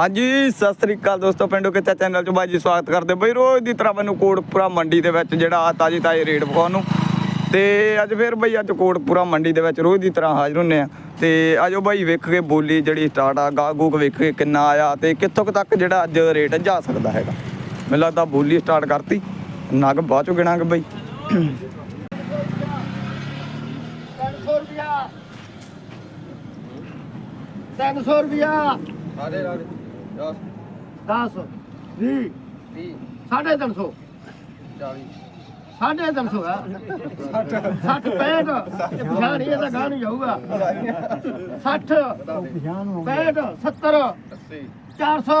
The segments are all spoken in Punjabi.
ਹਾਂਜੀ ਸਤਿ ਸ੍ਰੀ ਅਕਾਲ ਦੋਸਤੋ ਪਿੰਡੋ ਕਿੱਤਾ ਚੈਨਲ 'ਚ ਬਾਈ ਜੀ ਸਵਾਗਤ ਕਰਦੇ ਬਈ ਰੋਜ਼ ਦੀ ਤਰ੍ਹਾਂ ਮੈਨੂੰ ਕੋਟਪੁਰਾ ਮੰਡੀ ਦੇ ਵਿੱਚ ਜਿਹੜਾ ਤਾਜੀ ਤਾਜੀ ਰੇਟ ਵਿਖਾਉਣ ਨੂੰ। ਤੇ ਅੱਜ ਫੇਰ ਬਈ ਅੱਜ ਕੋਟਪੁਰਾ ਮੰਡੀ ਦੇ ਵਿੱਚ ਰੋਜ਼ ਦੀ ਤਰ੍ਹਾਂ ਹਾਜ਼ਰ ਹੁੰਨੇ ਆ। ਤੇ ਆਜੋ ਬਾਈ ਵੇਖ ਕੇ ਬੋਲੀ ਜਿਹੜੀ ਸਟਾਰਟ ਆ ਗਾਹਕ ਗੂਕ ਵੇਖ ਕੇ ਕਿੰਨਾ ਆਇਆ ਤੇ ਕਿੱਥੋਂ ਕੁ ਤੱਕ ਜਿਹੜਾ ਅੱਜ ਰੇਟ ਜਾ ਸਕਦਾ ਹੈਗਾ। ਮੈਨੂੰ ਲੱਗਦਾ ਬੋਲੀ ਸਟਾਰਟ ਕਰਤੀ ਨਗ ਬਾਅਦ ਚੋਂ ਗਿਣਾਂਗੇ ਬਈ। 300 ਰੁਪਿਆ 300 ਰੁਪਿਆ ਸਾਰੇ 10 10 20 30 ਸਾਢੇ 300 40 ਸਾਢੇ 300 ਹੈ। 60 65 ਜਾਣੀ ਇਹ ਤਾਂ ਗਾਹ ਨਹੀਂ ਜਾਊਗਾ। 60 65 70 80 400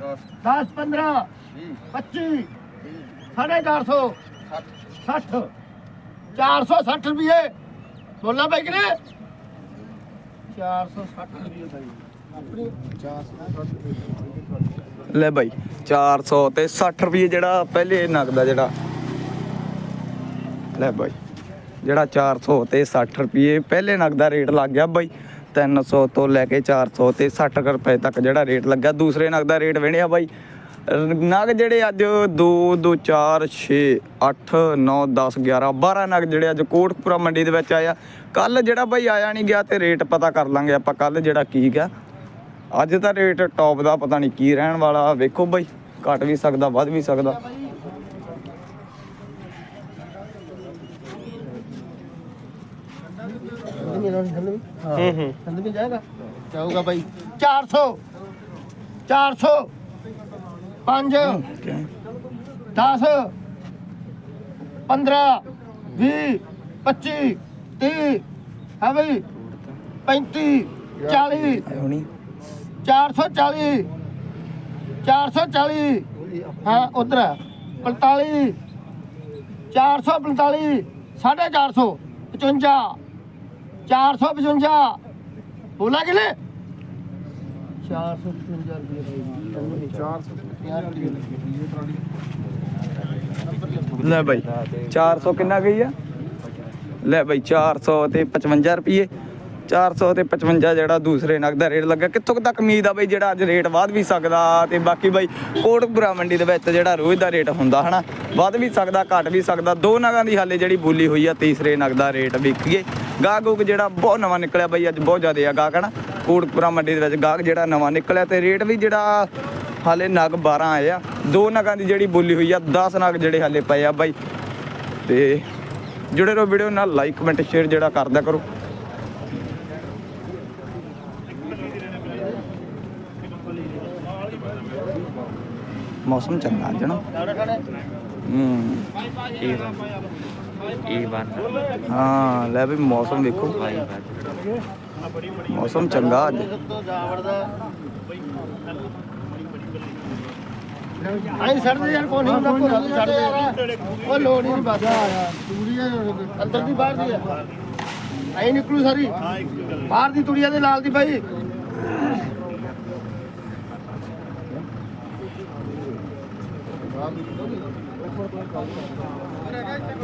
10 10 15 20 25 ਸਾਢੇ 400 60 460 ਰੁਪਏ ਬੋਲਣਾ ਪੈ ਕਿਨੇ 460 ਰੁਪਏ ਲੈ ਬਾਈ 400 ਤੇ 60 ਰੁਪਏ ਜਿਹੜਾ ਪਹਿਲੇ ਨਗਦਾ ਜਿਹੜਾ। ਲੈ ਬਾਈ, ਜਿਹੜਾ 400 ਤੇ 60 ਰੁਪਏ ਪਹਿਲੇ ਨਗ ਦਾ ਰੇਟ ਲੱਗ ਗਿਆ ਬਾਈ। 300 ਤੋਂ ਲੈ ਕੇ 400 ਤੇ 60 ਕੁ ਰੁਪਏ ਤੱਕ ਜਿਹੜਾ ਰੇਟ ਲੱਗਾ ਦੂਸਰੇ ਨਗਦਾ ਰੇਟ ਵਿਣਿਆ ਬਾਈ। ਨਗ ਜਿਹੜੇ ਅੱਜ 2 2 4 6 8 9 10 11 12 ਨਗ ਜਿਹੜੇ ਅੱਜ ਕੋਟਪੁਰਾ ਮੰਡੀ ਦੇ ਵਿੱਚ ਆਇਆ ਕੱਲ ਜਿਹੜਾ ਬਾਈ ਆਇਆ ਨਹੀਂ ਗਿਆ ਤੇ ਰੇਟ ਪਤਾ ਕਰ ਲਾਂਗੇ ਆਪਾਂ। ਕੱਲ ਜਿਹੜਾ ਕੀ ਗਿਆ ਅੱਜ ਦਾ ਰੇਟ ਟੌਪ ਦਾ ਪਤਾ ਨਹੀਂ ਕੀ ਰਹਿਣ ਵਾਲਾ ਵੇਖੋ ਬਾਈ ਘਟ ਵੀ ਸਕਦਾ ਵੱਧ ਵੀ ਸਕਦਾ। ਹੂੰ ਹੂੰ। ਠੰਡ ਵੀ ਜਾਏਗਾ ਜਾਊਗਾ ਬਾਈ 400 400 5 10 15 20 25 30 ਹੈ ਬਈ। 35 40 ਹੋਣੀ। 440 440 ਹਾਂ, ਉਧਰ 45 445 450 55 455 ਬੋਲਾ ਕਿਲੇ 455 ਰੁਪਏ 450 ਰੁਪਏ ਲੈ ਭਾਈ 400 ਕਿੰਨਾ ਗਈ ਆ? ਲੈ ਭਾਈ 400 ਤੇ 55 ਰੁਪਏ 400 ਤੇ 55 ਜਿਹੜਾ ਦੂਸਰੇ ਨਗ ਦਾ ਰੇਟ ਲੱਗਾ। ਕਿੱਥੋਂ ਕੁ ਤੱਕ ਉਮੀਦ ਆ ਬਈ ਜਿਹੜਾ ਅੱਜ ਰੇਟ ਵੱਧ ਵੀ ਸਕਦਾ ਤੇ ਬਾਕੀ ਬਾਈ ਕੋਟਪੁਰਾ ਮੰਡੀ ਦੇ ਵਿੱਚ ਜਿਹੜਾ ਰੋਜ਼ ਦਾ ਰੇਟ ਹੁੰਦਾ ਹਨਾ, ਵੱਧ ਵੀ ਸਕਦਾ, ਘਟ ਵੀ ਸਕਦਾ। ਦੋ ਨਗਾਂ ਦੀ ਹਾਲੇ ਜਿਹੜੀ ਬੋਲੀ ਹੋਈ ਆ, ਤੀਸਰੇ ਨਗ ਦਾ ਰੇਟ ਵੇਖੀਏ। ਗਾਹਕ ਗੂਕ ਜਿਹੜਾ ਬਹੁਤ ਨਵਾਂ ਨਿਕਲਿਆ ਬਈ, ਅੱਜ ਬਹੁਤ ਜ਼ਿਆਦਾ ਆ ਗਾਹਕ ਹਨਾ। ਕੋਟਕਪੁਰਾ ਮੰਡੀ ਦੇ ਵਿੱਚ ਗਾਹਕ ਜਿਹੜਾ ਨਵਾਂ ਨਿਕਲਿਆ ਤੇ ਰੇਟ ਵੀ ਜਿਹੜਾ ਹਾਲੇ ਨਗ 12 ਆਏ ਆ। ਦੋ ਨਗਾਂ ਦੀ ਜਿਹੜੀ ਬੋਲੀ ਹੋਈ ਆ 10 ਨਗ ਜਿਹੜੇ ਹਾਲੇ ਪਏ ਆ ਬਾਈ। ਤੇ ਜੁੜੇ ਰਹੋ ਵੀਡੀਓ ਨਾਲ, ਲਾਈਕ, ਕਮੈਂਟ, ਸ਼ੇਅਰ ਜਿਹੜਾ ਕਰਦਾ ਕਰੋ। ਮੌਸਮ ਚੰਗਾ ਅੱਜ ਨਾ? ਹੂੰ। ਹਾਂ, ਲੈ ਵੀ ਮੌਸਮ ਵੇਖੋ। ਮੌਸਮ ਚੰਗਾ ਅੱਜ। ਆਈ ਛੱਡ ਦੇ ਯਾਰ, ਕੋਈ ਨਹੀਂ ਹੁੰਦਾ ਭੋਰਾ ਛੱਡ ਦੇ। ਉਹ ਲੋੜ ਨਹੀਂ, ਬਸ। ਤੂੜੀ ਅੰਦਰ ਦੀ ਬਾਹਰ ਦੀ ਹੈ ਆਈ ਨਿਕਲੂ ਸਾਰੀ। ਬਾਹਰ ਦੀ ਤੁੜੀਆਂ ਦੇ ਨਾਲ ਦੀ ਬਾਈ।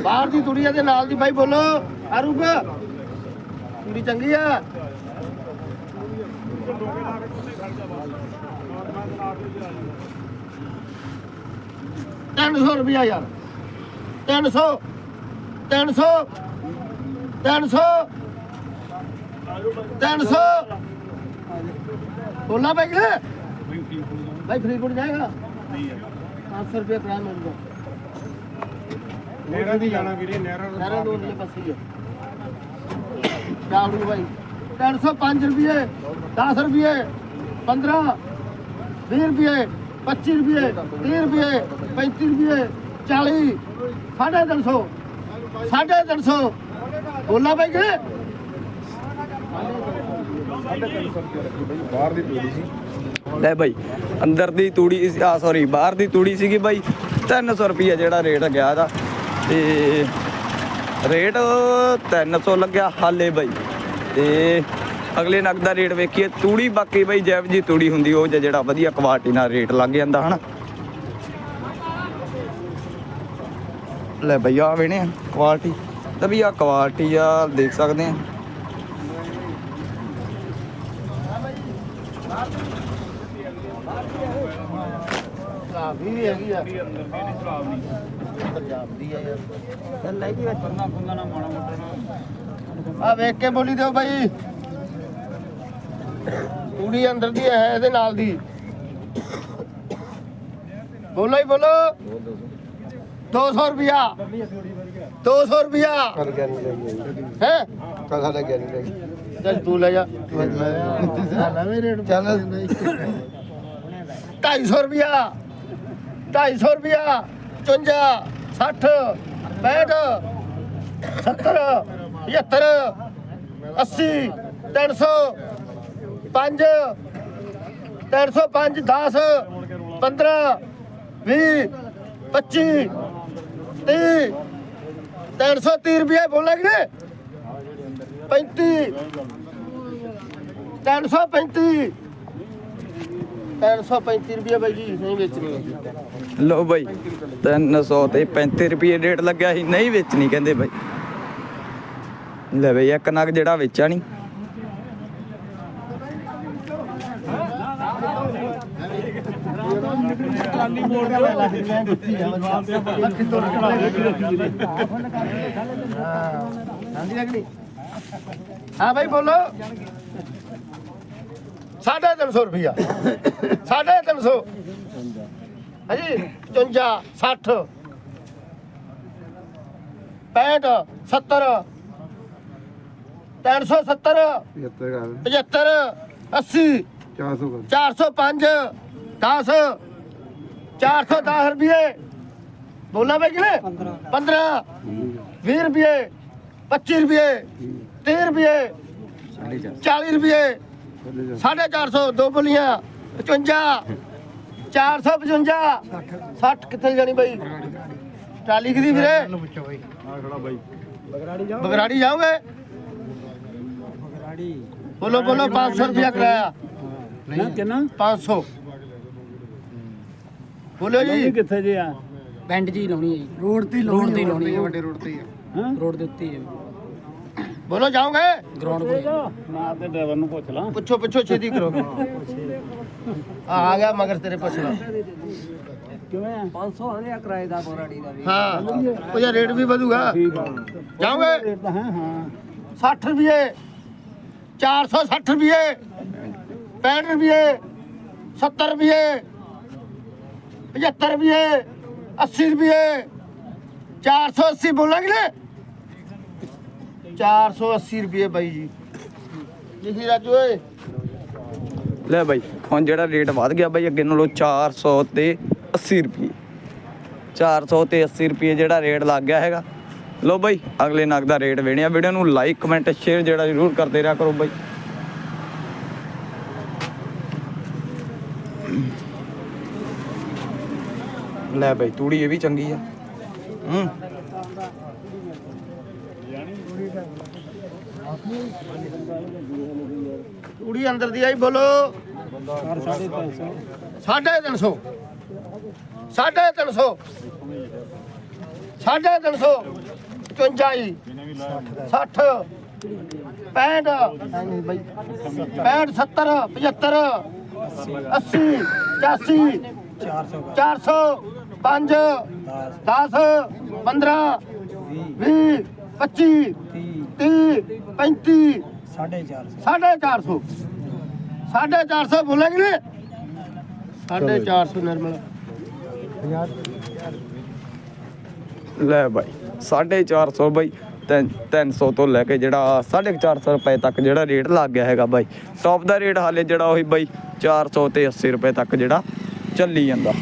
ਬਾਹਰ ਦੀ ਤੁੜੀਆਂ ਦੇ ਨਾਲ ਦੀ ਬਾਈ ਬੋਲੋ। ਅਰੂਪ ਤੁੜੀ ਚੰਗੀ ਆ। ਤਿੰਨ ਸੌ ਰੁਪਇਆ ਯਾਰ। ਤਿੰਨ ਸੌ ਤਿੰਨ ਸੌ ਤਿੰਨ ਸੌ ਤਿੰਨ ਸੌ। ਬੋਲਣਾ ਪੈ ਭਾਈ ਫਰੀਦਕੋਟ ਜਾਏਗਾ? 500 ਰੁਪਏ ਕਿਰਾਇਆ ਮਿਲੂਗਾ ਨਹਿਰਾਂ ਦੀ ਜਾਣਾ ਵੀਰੇ ਨਹਿਰਾਂ ਤੋਂ ਸਾਰਾ ਦੋ ਦੇ ਪਾਸੇ ਹੀ ਡਾਵੜੀ ਭਾਈ 305 ਰੁਪਏ 10 ਰੁਪਏ 15 20 ਰੁਪਏ 25 ਰੁਪਏ 30 ਰੁਪਏ 35 ਰੁਪਏ 40 ਸਾਢੇ 300 ਸਾਢੇ 300 ਬੋਲਾ ਭਾਈ ਕਿ? ਬਾਹਰ ਦੀ ਟੂੜੀ ਸੀ। ਲੈ ਬਾਈ, ਅੰਦਰ ਦੀ ਤੂੜੀ ਆ ਸੌਰੀ ਬਾਹਰ ਦੀ ਤੂੜੀ ਸੀਗੀ ਬਾਈ 300 ਰੁਪਏ ਜਿਹੜਾ ਰੇਟ ਗਿਆ ਇਹਦਾ। ਤੇ ਰੇਟ 300 ਲੱਗਿਆ ਹਾਲੇ ਬਾਈ। ਤੇ ਅਗਲੇ ਨਗ ਦਾ ਰੇਟ ਵੇਖੀਏ, ਤੂੜੀ ਬਾਕੀ ਬਾਈ ਜੈਵ ਜੀ ਤੂੜੀ ਹੁੰਦੀ, ਉਹ ਜਿਹੜਾ ਵਧੀਆ ਕੁਆਲਿਟੀ ਨਾਲ ਰੇਟ ਲੱਗ ਜਾਂਦਾ, ਹਨਾ? ਲੈ ਬਈ ਆ ਵੇਣੇ ਕੁਆਲਿਟੀ ਤਾਂ ਵੀ ਆ ਕੁਆਲਿਟੀ ਆ, ਦੇਖ ਸਕਦੇ ਆ ਆ ਵੀ ਹੈਗੀ ਆ। ਪੰਜਾਬ ਦੀ ਆ ਯਾਰ। ਚੱਲ ਲੈ ਜੀ ਬੰਦਾ ਬੰਦਾ ਨਾ ਮਾੜਾ ਮੋਟਾ ਆ ਵੇਖ ਕੇ ਬੋਲੀ ਦਿਓ ਬਾਈ। ਕੁੜੀ ਅੰਦਰ ਦੀ ਹੈ ਇਹਦੇ ਨਾਲ ਦੀ। ਬੋਲੋ ਹੀ ਬੋਲੋ। 200 ਰੁਪਿਆ 200 ਰੁਪਿਆ ਹੈ? ਕਦਾ ਲੱਗਿਆ ਨਹੀਂ ਲੱਗੀ ਚੱਲ ਤੂੰ ਲੈ ਜਾ। ਨਵੇਂ ਰੇਟ। ਚੱਲ। 250 ਰੁਪਿਆ 250 ਰੁਪਿਆ 54 60 65 70 75 80 300 5 305 10 15 20 25 30 330 ਰੁਪਏ ਬੋਲਾਂਗੇ 35 335 335 ਰੁਪਏ ਬਾਈ ਜੀ, ਨਹੀਂ ਵੇਚਣੀ। ਲੋ ਬਾਈ 300 ਤੇ 35 ਰੁਪਏ ਰੇਟ ਲੱਗਿਆ ਸੀ, ਨਹੀਂ ਵੇਚਣੀ ਕਹਿੰਦੇ ਬਾਈ। ਲੈ ਬਈ, ਇੱਕ ਨਗ ਜਿਹੜਾ ਵੇਚਿਆ ਨਹੀਂ ਹਾਂ ਭਾਈ ਬੋਲੋ। ਸਾਢੇ ਤਿੰਨ ਸੌ ਰੁਪਿਆ ਸਾਢੇ ਤਿੰਨ ਸੌ। ਹਾਂਜੀ 55 60 65 70 370 75 ਗੱਲ 75 80 400 ਗੱਲ 405 10 410 ਰੁਪਏ ਬੋਲਾ ਬਈ ਕਿਵੇਂ? 15 20 ਰੁਪਏ 25 ਰੁਪਏ 30 ਰੁਪਏ 40 ਰੁਪਏ 450 ਦੋ ਬੋਲੀਆਂ 55 455 60 ਕਿੱਥੇ ਜਾਣੀ ਬਾਈ? ਟਰਾਲੀ ਕਿਦੀ ਵੀਰੇ। ਬਗਰਾੜੀ ਜਾਓਗੇ? ਬੋਲੋ ਬੋਲੋ 500 ਰੁਪਇਆ ਕਿਰਾਇਆ। ਕਿੰਨਾ? 500 ਬੋਲੋ ਜੀ। ਕਿੱਥੇ ਜੇ ਆ? ਪਿੰਡ ਹੀ ਲਾਉਣੀ ਹੈ ਜੀ। ਰੋਡ ਤੇ ਲਾਉਣੀ ਹੈ ਵੱਡੇ ਰੋਡ ਤੇ ਹੀ। ਹਾਂ? ਰੋਡ ਦੇ ਉੱਤੇ ਹੀ ਹੈ। ਬੋਲੋ ਜਾਓਗੇ? ਗਰਾਊਂਡ ਕੋਲ ਮੈਂ ਤੇ ਡਰਾਈਵਰ ਨੂੰ ਪੁੱਛ ਲਾਂ। ਪੁੱਛੋ ਪੁੱਛੋ ਛੇਤੀ ਕਰੋ। ਆ ਆ ਗਿਆ ਮਗਰ ਤੇਰੇ ਪੁੱਛਣਾ ਕਿਵੇਂ ਆ? 500 ਹਜ਼ਾਰ ਕਿਰਾਏ ਦਾ ਬੋਰਾੜੀ ਦਾ ਵੀ। ਹਾਂ ਉਹ ਯਾਰ ਰੇਟ ਵੀ ਵਧੂਗਾ। ਆ। ਜਾਓਗੇ? ਹੈ ਹਾਂ। 60 ਰੁਪਏ। 460 ਰੁਪਏ। 65 ਰੁਪਏ। 70 ਰੁਪਏ। 75 ਰੁਪਏ। 80 ਰੁਪਏ। 480 ਬੋਲਾਂਗੇ ਨੇ। 480 ਰੁਪਏ ਬਾਈ ਜੀ। ਲਿਖੀ ਰਾਜੂ ਓਏ। ਲੈ ਬਾਈ, ਹੁਣ ਜਿਹੜਾ ਰੇਟ ਵੱਧ ਗਿਆ ਬਾਈ, ਅੱਗੇ ਨਾਲੋਂ 400 ਤੇ 80 ਰੁਪਏ। 400 ਤੇ 80 ਰੁਪਏ ਜਿਹੜਾ ਰੇਟ ਲੱਗ ਗਿਆ ਹੈਗਾ। ਲੋ ਬਾਈ, ਅਗਲੇ ਨਗ ਦਾ ਰੇਟ ਵੇਣਿਆ ਵੀਡੀਓ ਨੂੰ ਲਾਈਕ, ਕਮੈਂਟ, ਸ਼ੇਅਰ ਜਿਹੜਾ ਜ਼ਰੂਰ ਕਰਦੇ ਰਿਹਾ ਕਰੋ ਬਾਈ। ਲੈ ਬਾਈ, ਤੂੜੀ ਇਹ ਵੀ ਚੰਗੀ ਆ। ਹੂੰ। ਕੁੜੀ ਅੰਦਰ ਦੀ ਆਈ, ਬੋਲੋ। ਸਾਢੇ ਤਿੰਨ ਸੌ। ਸਾਢੇ ਤਿੰਨ ਸੌ। ਸਾਢੇ ਤਿੰਨ ਸੌ। 55 ਜੀ 60 65 ਨਹੀਂ ਬਾਈ 65 70 75 80 85 400 5 10 15 20 25 30 35 ਸਾਢੇ 400 ਸਾਢੇ 400 ਬੋਲਾਂਗੇ ਨੇ ਸਾਢੇ 400 ਨਰਮਲ। ਲੈ ਬਾਈ 450 ਬਾਈ 300 ਤੋਂ ਲੈ ਕੇ ਜਿਹੜਾ 450 ਰੁਪਏ ਤੱਕ ਜਿਹੜਾ ਰੇਟ ਲੱਗ ਗਿਆ ਹੈਗਾ ਬਾਈ। ਟੌਪ ਦਾ ਰੇਟ ਹਾਲੇ ਜਿਹੜਾ ਉਹੀ ਬਾਈ 400 ਤੇ 80 ਰੁਪਏ ਤੱਕ ਜਿਹੜਾ ਚੱਲੀ ਜਾਂਦਾ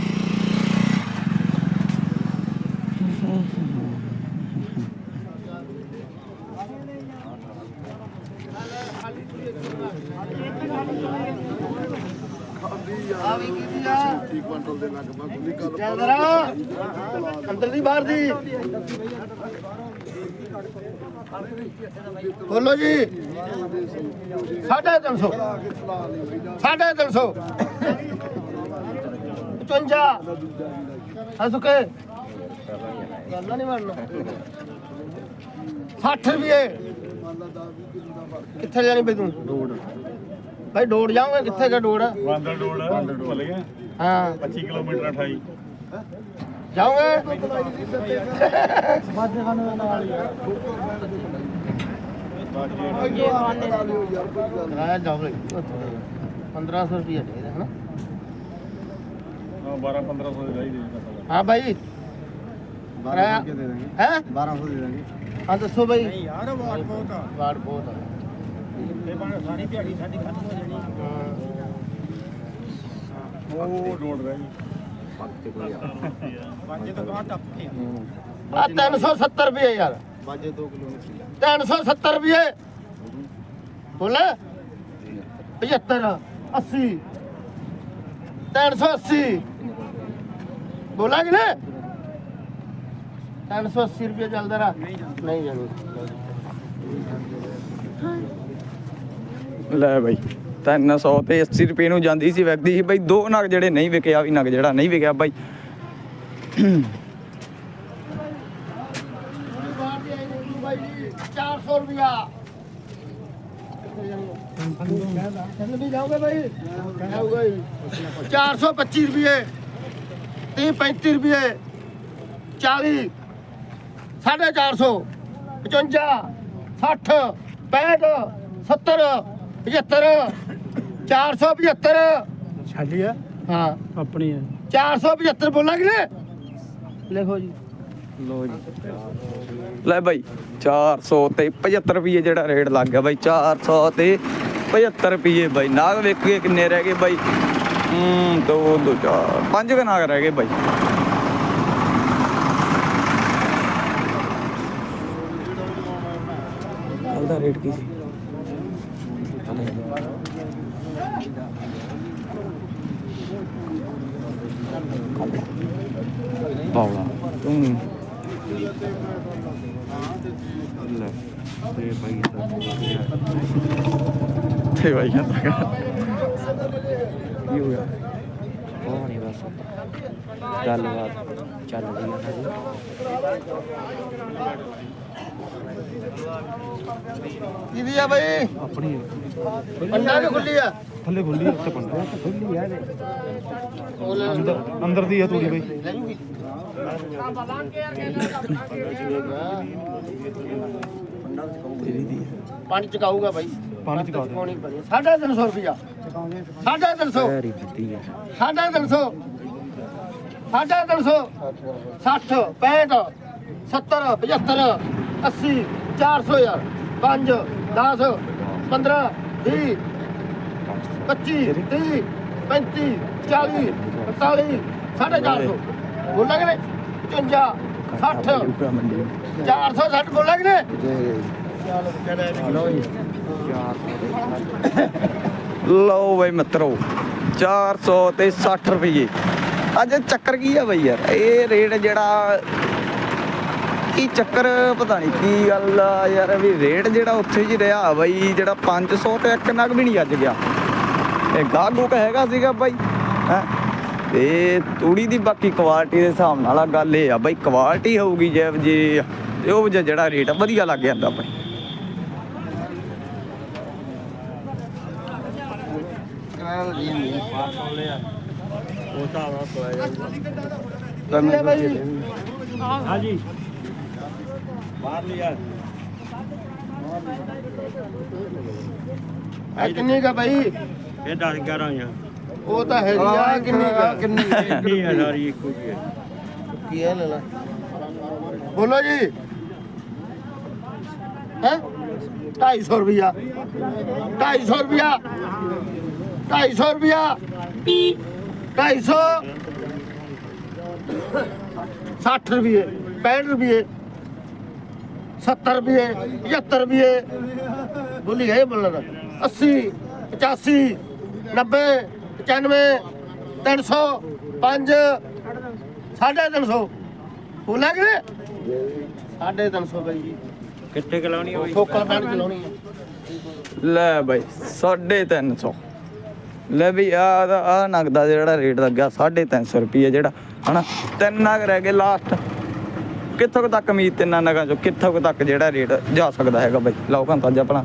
ਆ ਵੀ ਕੀਤੀ ਆ 30 ਕੁਇੰਟਲ ਦੇ ਲਗਭਗ ਅੰਦਰ ਦੀ ਬਾਹਰ ਦੀ ਬੋਲੋ ਜੀ। ਸਾਢੇ ਤਿੰਨ ਸੌ। ਸਾਢੇ ਤਿੰਨ ਸੌ। 55 ਹਸੁਕੇ ਗੱਲਾਂ ਨਹੀਂ ਮਾਰਨਾ 60 ਰੁਪਏ। ਕਿੱਥੇ ਜਾਣੀ ਬਈ ਤੂੰ? ਭਾਈ ਡੋੜ ਜਾਓਗੇ ਕਿੱਥੇ ਕਾ ਡੋੜ ਬਾਂਦਰ ਡੋੜ ਭੁੱਲ ਗਿਆ। ਹਾਂ। 25 ਕਿਲੋਮੀਟਰ 28 ਜਾਓਗੇ ਕਿਰਾਇਆ ਭਾਈ 1500 ਰੁਪਏ ਦੇ ਦੇ ਹਨਾ? ਹਾਂ 12 1500 ਦੇ ਲਾਈ ਦੇ ਹਾਂ ਭਾਈ ਕਿਰਾਇਆ ਦੇ ਦਾਂਗੇ। ਹੈ? 1200 ਦੇ ਦਾਂਗੇ। ਹਾਂ ਦੱਸੋ ਭਾਈ ਯਾਰ ਵਾਟ ਬਹੁਤ ਆ। ਵਾਟ ਬਹੁਤ ਆ। ਤੇ ਬਣ ਸਾਰੀ ਦਿਹਾੜੀ ਸਾਡੀ ਖਤਮ ਹੋ ਜਾਣੀ। ਹਾਂ। ਉਹ ਡੋੜ ਰਹੀ ਪੰਜ ਤੋਂ ਬਾਅਦ ਟੱਪ ਕੇ। ਆ 370 ਰੁਪਏ ਯਾਰ। ਬਾਜੇ 2 ਕਿਲੋਮੀਟਰ 370 ਰੁਪਏ। ਬੋਲੇ? 75 80 380 ਬੋਲਾ ਕਿ ਨਹੀਂ 380 ਰੁਪਏ ਚੱਲਦਾ ਰਾ ਨਹੀਂ ਜਾਣੀ ਲੈ ਬਾਈ 300 ਤੇ 80 ਰੁਪਏ ਨੂੰ ਜਾਂਦੀ ਸੀ ਵਿਕਦੀ ਸੀ। ਬਾਈ ਦੋ ਨਗ ਜਿਹੜੇ ਨਹੀਂ ਵਿਕਿਆ ਵੀ ਨਗ ਜਿਹੜਾ ਨਹੀਂ ਵਿਕਿਆ ਬਾਈ ਬਾਈ ਜੀ 400 ਰੁਪਿਆ ਚੱਲ ਵੀ ਜਾਓਗੇ ਭਾਈ ਜਾਊਗਾ ਜੀ 425 ਰੁਪਏ 30 35 ਰੁਪਏ 40 450 55 60 65 70 75 475 ਛਾਲੀ ਆ? ਹਾਂ। ਆਪਣੀ ਆ। 475 ਬੋਲਾਂਗੇ ਲਿਖੋ ਜੀ। ਲੋ ਜੀ। ਲੈ ਬਾਈ 400 ਤੇ 75 ਰੁਪਏ ਜਿਹੜਾ ਰੇਟ ਲੱਗ ਗਿਆ ਬਾਈ 400 ਤੇ 75 ਰੁਪਏ ਬਾਈ। ਨਾਗ ਵੇਖ ਕਿੰਨੇ ਰਹਿ ਗਏ ਬਾਈ। ਹੂੰ, ਦੋ ਦੋ, ਚਾਰ, ਪੰਜ ਕੁ ਨਾਗ ਰਹਿ ਗਏ ਬਾਈ। ਕੱਲ ਦਾ ਰੇਟ ਕੀ ਸੀ? ਲੈ ਤੇ ਭਾਈ ਤੇ ਭਾਈ ਕਹਿੰਦਾ ਕੀ ਹੋ ਗਿਆ? ਉਹ ਨਹੀਂ ਬਸ। ਗੱਲਬਾਤ ਚੱਲ ਰਹੀ ਹੈ ਸਾਡੀ ਕਿਹਦੀ ਆ ਬਾਈ? ਆਪਣੀ ਅੰਡਾ ਕਿ ਖੁੱਲੀ ਆ? ਥੱਲੇ ਖੁੱਲੀ ਉੱਤੇ ਪੰਡਾ। ਖੁੱਲੀ ਆ ਅੰਦਰ ਅੰਦਰ ਦੀ ਆ ਤੂੜੀ ਬਈ। ਪਾਣੀ ਚਕਾਊਗਾ ਬਾਈ। ਪਾਣੀ ਚਕਾ ਦੇ। ਪਾਣੀ ਪਣੀ ਸਾਢੇ ਤਿੰਨ ਸੌ ਰੁਪਿਆ ਸਾਢੇ ਤਿੰਨ ਸੌ। ਪੈਰੀ ਦਿੱਤੀ ਹੈ ਸਾਢੇ ਤਿੰਨ ਸੌ। ਸਾਢੇ ਤਿੰਨ ਸੌ। 60 65 70 75 80 400 ਯਾਰ 5 10 15 20 25 30 35 40 45 ਸਾਢੇ 400 ਬੋਲਾਂਗੇ ਨੇ 55 60 ਰੁਪਿਆ ਮੰਡੀ 460 ਬੋਲਾਂਗੇ ਨੇ ਲਓ ਬਈ ਮਿੱਤਰੋ 400 ਤੇ 60 ਰੁਪਏ ਅੱਜ ਚੱਕਰ ਕੀ ਆ ਬਈ ਯਾਰ? ਇਹ ਰੇਟ ਜਿਹੜਾ ਕੀ ਚੱਕਰ ਪਤਾ ਨਹੀਂ ਕੀ ਗੱਲ ਆ ਯਾਰ ਵੀ ਰੇਟ ਜਿਹੜਾ ਉੱਥੇ ਜੀ ਰਿਹਾ ਬਈ ਜਿਹੜਾ 500 ਤੇ ਇੱਕ ਨਗ ਵੀ ਨਹੀਂ ਅੱਜ ਗਿਆ। ਇਹ ਗਾਹਕ ਹੈਗਾ ਸੀਗਾ ਬਾਈ ਹੈ? ਤੇ ਤੂੜੀ ਦੀ ਬਾਕੀ ਕੁਆਲਿਟੀ ਦੇ ਹਿਸਾਬ ਨਾਲ ਆ ਗੱਲ ਇਹ ਆ ਬਾਈ ਕੁਆਲਿਟੀ ਹੋਊਗੀ ਜੇ ਜੇ ਤੇ ਉਹ ਜਿਹਾ ਜਿਹੜਾ ਰੇਟ ਵਧੀਆ ਲੱਗ ਜਾਂਦਾ ਬਾਈ। ਕਿੰਨੇ ਆ ਬਾਈ। ਹਾਂਜੀ। ਬਾਹਰ ਲਿਆ ਇਹ ਕਿੰਨੀ ਕਾ ਬਾਈ? ਇਹ 10 11 ਆ। ਉਹ ਤਾਂ ਹੈਗੀ ਆ ਕਿੰਨੀ ਕਾ ਕਿੰਨੀ ਇਹ ਆ? ਸਾਰੀ ਇੱਕੋ ਜੀ ਹੈ ਕੀ ਹੈ ਲੈ ਲੈ। ਬੋਲੋ ਜੀ। ਹੈ? 250 ਰੁਪਿਆ 250 ਰੁਪਿਆ 250 ਰੁਪਿਆ 250 60 ਰੁਪਏ 65 ਰੁਪਏ 70 ਰੁਪਏ 75 ਰੁਪਏ ਬੋਲੀ ਗਏ ਬੋਲਣਾ। 80 85 90 95 300 5 ਸਾਢੇ ਤਿੰਨ ਸੌ। ਬੋਲਾ ਕਿ ਸਾਢੇ ਤਿੰਨ ਸੌ ਬਾਈ ਜੀ। ਕਿੱਥੇ ਕਲਾਉਣੀ ਹੋਈ? ਫੋਕਲ ਪੈਣ ਚਲਾਉਣੀ ਲੈ ਬਾਈ 350 ਲੈ ਵੀ ਆ ਆ ਨਗਦਾ ਜਿਹੜਾ ਰੇਟ ਲੱਗਾ 350 ਰੁਪਏ ਜਿਹੜਾ ਹਨਾ? ਤਿੰਨ ਨਗ ਰਹਿ ਗਏ ਲਾਸਟ ਕਿੱਥੋਂ ਤੱਕ ਉਮੀਦ ਤਿੰਨਾਂ ਨਗਾਂ ਚੋਂ? ਕਿੱਥੋਂ ਤੱਕ ਜਿਹੜਾ ਰੇਟ ਜਾ ਸਕਦਾ ਹੈਗਾ ਬਾਈ? ਲਾਓ ਘੰਟਾ ਆਪਣਾ।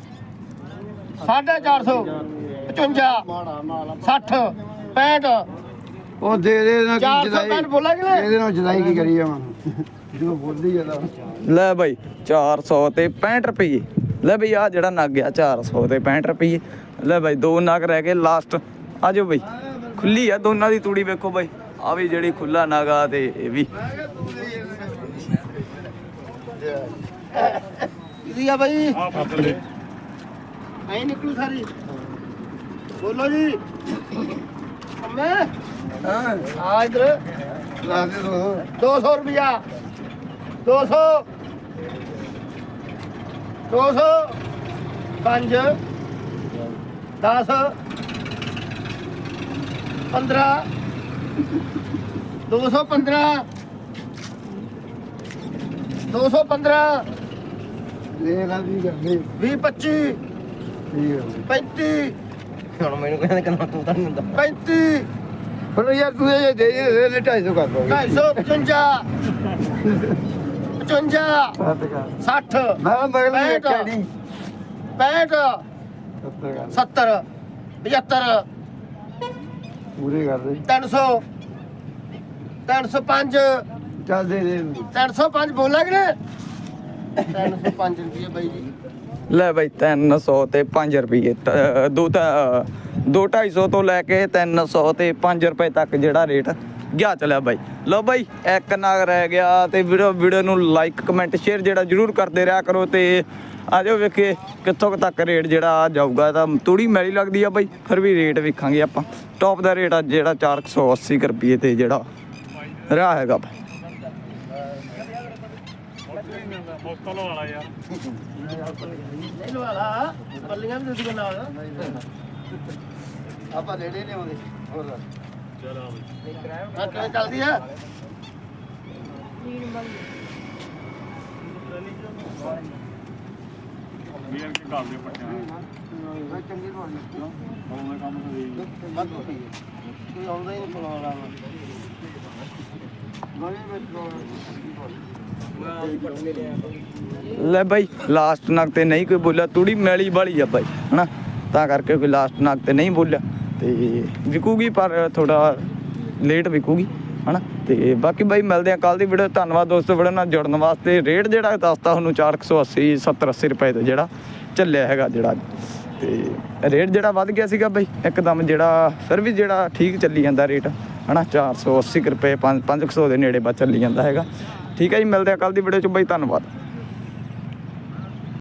ਉਹ ਦੇ ਦੇ ਨਾ ਕੀ ਜਦਾਈ। ਜਦਾਈ ਕੀ ਕਰੀ ਜਾਵਾਂ ਜਦੋਂ ਬੋਲਦੀ ਜਦਾ ਲੈ ਬਾਈ 400 ਤੇ 65 ਰੁਪਏ ਲੈ ਬਈ ਆ ਜਿਹੜਾ ਨਗ ਗਿਆ 400 ਤੇ 65 ਰੁਪਏ ਲੈ ਬਾਈ ਦੋ ਨਗ ਰਹਿ ਗਏ ਲਾਸਟ ਆ ਜਾਓ ਬਾਈ। ਖੁੱਲੀ ਆ ਦੋਨਾਂ ਦੀ ਤੂੜੀ ਵੇਖੋ ਬਾਈ। ਆ ਵੀ ਜਿਹੜੀ ਖੁੱਲਾ ਨਗ ਆ ਤੇ ਇਹ ਵੀ। ਐਂ ਨਿਕਲੂ ਸਾਰੀ। ਬੋਲੋ ਜੀ। ਮੈਂ ਹਾਂ। ਆ ਇਧਰ। ਲਾ ਦੇ ਦੋ 200 ਰੁਪਿਆ 200 200 5 10 15 215 215 ਇਹ ਗੱਲ ਵੀ ਕਰਨੀ 20 25 ਠੀਕ ਹੈ 35 ਹੁਣ ਮੈਨੂੰ ਕਹਿੰਦਾ ਕਿ ਤੂੰ ਤਾਂ ਨਹੀਂ ਦਿੰਦਾ 35 ਪਰ ਯਾਰ ਤੂੰ ਇਹ ਦੇ ਦੇ ਦੇ 250 ਕਰ ਦੋ। 255 55 60 ਮੈਂ ਮਗਲ ਪੈਂਹਠ। ਵੇਖਿਆ ਨਹੀਂ 65 ਸੱਤਰ ਕਰ। 70 75 ਪੂਰੇ ਕਰ ਦੇ। 300 305 ਚੱਲ ਦੇ ਦੇ। 305 ਬੋਲਾ ਕਿ ਨਹੀਂ 305 ਰੁਪਏ ਬਾਈ ਜੀ। ਲੈ ਬਾਈ 300 ਤੇ 5 ਰੁਪਏ ਤ- ਦੋ ਤਾਂ ਦੋ 250 ਤੋਂ ਲੈ ਕੇ 300 ਤੇ 5 ਰੁਪਏ ਤੱਕ ਜਿਹੜਾ ਰੇਟ ਗਿਆ ਚਲਿਆ ਬਾਈ। ਲਓ ਬਾਈ, ਇੱਕ ਨਾਗ ਰਹਿ ਗਿਆ ਤੇ ਵੀਡੀਓ ਵੀਡੀਓ ਨੂੰ ਲਾਈਕ ਕਮੈਂਟ ਸ਼ੇਅਰ ਜਿਹੜਾ ਜਰੂਰ ਕਰਦੇ ਰਿਹਾ ਕਰੋ ਤੇ ਆਜੋ ਵੇਖੇ ਕਿੱਥੋਂ ਕੁ ਤੱਕ ਰੇਟ ਜਿਹੜਾ ਜਾਊਗਾ। ਤਾਂ ਤੂੜੀ ਮੈਲੀ ਲੱਗਦੀ ਆ ਬਾਈ, ਫਿਰ ਵੀ ਰੇਟ ਵੇਖਾਂਗੇ ਆਪਾਂ। ਟੌਪ ਦਾ ਰੇਟ ਆ ਜਿਹੜਾ 480 ਕੁ ਰੁਪਏ ਤੇ ਜਿਹੜਾ ਰਿਹਾ ਹੈਗਾ ਬਾਈ। ਨਹੀਂ ਲਵਾਲਾ ਪੱਲੀਆਂ ਵੀ ਦੇ ਨਾਲ ਆਪਾਂ ਨੇੜੇ ਨਹੀਂ ਆਉਂਦੇ ਹੋਰ ਆ ਕਿਵੇਂ ਚੱਲਦੀ ਆ ਚੰਗੀ ਬਣ ਕੋਈ ਆਉਂਦਾ ਹੀ ਨਹੀਂ ਪਲਾਉਣਾ ਲੈ ਬਾਈ ਲਾਸਟ ਨਗ ਤੇ ਨਹੀਂ ਕੋਈ ਬੋਲਿਆ, ਤੂੜੀ ਮੈਲੀ ਵਾਲੀ ਆ ਬਾਈ, ਹਨਾ? ਤਾਂ ਕਰਕੇ ਕੋਈ ਲਾਸਟ ਨਗ ਤੇ ਨਹੀਂ ਬੋਲਿਆ। ਤੇ ਵਿਕੂਗੀ, ਪਰ ਥੋੜਾ ਲੇਟ ਵਿਕੂਗੀ, ਹਨਾ? ਤੇ ਬਾਕੀ ਬਾਈ, ਮਿਲਦੇ ਆ ਕੱਲ ਦੀ ਵੀਡੀਓ ਧੰਨਵਾਦ ਦੋਸਤੋ ਵੀਡੀਓ ਨਾਲ ਜੁੜਨ ਵਾਸਤੇ। ਰੇਟ ਜਿਹੜਾ ਦੱਸਤਾ ਤੁਹਾਨੂੰ 480 70 80 ਰੁਪਏ ਤੇ ਜਿਹੜਾ ਚੱਲਿਆ ਹੈਗਾ ਜਿਹੜਾ। ਤੇ ਰੇਟ ਜਿਹੜਾ ਵੱਧ ਗਿਆ ਸੀਗਾ ਬਾਈ, ਇੱਕਦਮ ਜਿਹੜਾ, ਫਿਰ ਵੀ ਜਿਹੜਾ ਠੀਕ ਚੱਲੀ ਜਾਂਦਾ ਰੇਟ ਹਨਾ 480 ਕੁ ਰੁਪਏ 5 500 ਦੇ ਨੇੜੇ ਬਾ ਚੱਲੀ ਜਾਂਦਾ ਹੈਗਾ। ਠੀਕ ਹੈ ਜੀ, ਮਿਲਦੇ ਆ ਕੱਲ ਦੀ ਵੀਡੀਓ ਚ। ਬਾਈ, ਧੰਨਵਾਦ।